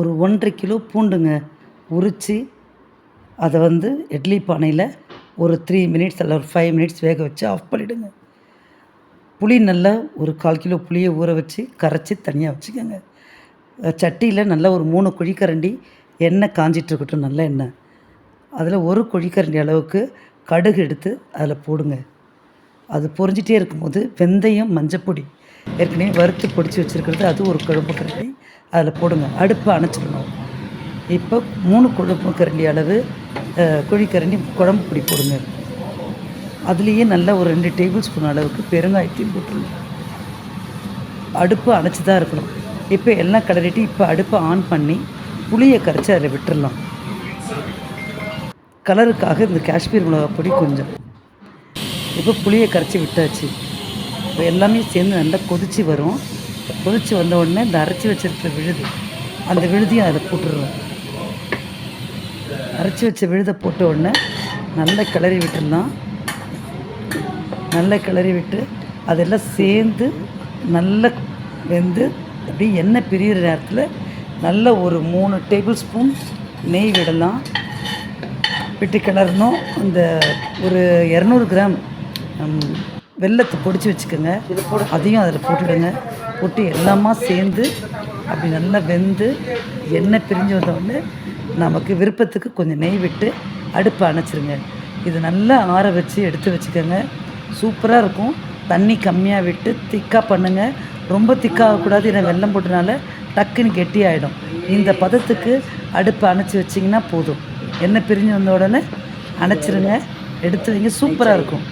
ஒரு ஒன்றரை கிலோ பூண்டுங்க உரித்து அதை வந்து இட்லி பானையில் ஒரு த்ரீ மினிட்ஸ் அல்ல ஒரு ஃபைவ் மினிட்ஸ் வேக வச்சு ஆஃப் பண்ணிவிடுங்க புளி நல்லா ஒரு கால் கிலோ புளியை ஊற வச்சு கரைச்சி தனியாக வச்சுக்கோங்க. சட்டியில் நல்லா ஒரு மூணு குழிக்கரண்டி எண்ணெய் காஞ்சிட்ருக்கட்டும் நல்ல எண்ணெய். அதில் ஒரு குழிக்கரண்டி அளவுக்கு கடுகு எடுத்து அதில் போடுங்க. அது பொரிஞ்சிட்டே இருக்கும்போது வெந்தயம் மஞ்சப்பொடி ஏற்கனவே வறுத்து பொடிச்சு வச்சுருக்கிறது அது ஒரு குழம்பு கரண்டி. அதில் போடுங்க. அடுப்பை அணைச்சிடணும். இப்போ மூணு குழம்பு கரண்டி அளவு குழிக்கரண்டி குழம்பு பொடி போடுங்க. அதுலேயே நல்லா ஒரு ரெண்டு டேபிள் ஸ்பூன் அளவுக்கு பெருங்காயத்தையும் போட்டுருங்க. அடுப்பு அணைச்சி தான் இருக்கணும். இப்போ எல்லாம் கிளறிட்டு இப்போ அடுப்பை ஆன் பண்ணி புளியை கரைச்சி அதில் விட்டுறலாம். கலருக்காக இந்த காஷ்மீர் மிளகா பொடி கொஞ்சம். இப்போ புளியை கரைச்சி விட்டாச்சு. இப்போ எல்லாமே சேர்ந்து நல்லா கொதிச்சு வரும். கொதித்து வந்த உடனே இந்த அரைச்சி வச்சிருக்கிற விழுது அந்த விழுதியும் அதில் போட்டுடுறோம். அரைச்சி வச்ச விழுதை போட்ட உடனே நல்லா கிளறி விட்டுடலாம் நல்லா கிளறி விட்டு அதெல்லாம் சேர்ந்து நல்லா வெந்து அப்படியே எண்ணெய் பிரியிற நேரத்தில் நல்ல ஒரு மூணு டேபிள் ஸ்பூன் நெய் விடலாம். விட்டு கிளறணும். அந்த ஒரு இரநூறு கிராம் வெள்ளத்தை வெல்லத்தை பொடிச்சு வச்சுக்கோங்க. அதையும் அதில் போட்டுவிடுங்க போட்டு எல்லாமா சேர்ந்து அப்படி நல்லா வெந்து எண்ணெய் பிரிஞ்சு வந்தவுடனே நமக்கு விருப்பத்துக்கு கொஞ்சம் நெய் விட்டு அடுப்பை அணைச்சிருங்க. இது நல்லா ஆற வச்சு எடுத்து வச்சுக்கோங்க. சூப்பராக இருக்கும். தண்ணி கம்மியாக விட்டு திக்காக பண்ணுங்கள் ரொம்ப திக்காகக்கூடாது ஏன்னா வெல்லம் போட்டனால டக்குன்னு கெட்டி ஆகிடும் இந்த பதத்துக்கு அடுப்பை அணைச்சி வச்சிங்கன்னா போதும். எண்ணெய் பிரிஞ்சு வந்த உடனே அணைச்சிருங்க. எடுத்து வைங்க. சூப்பராக இருக்கும்.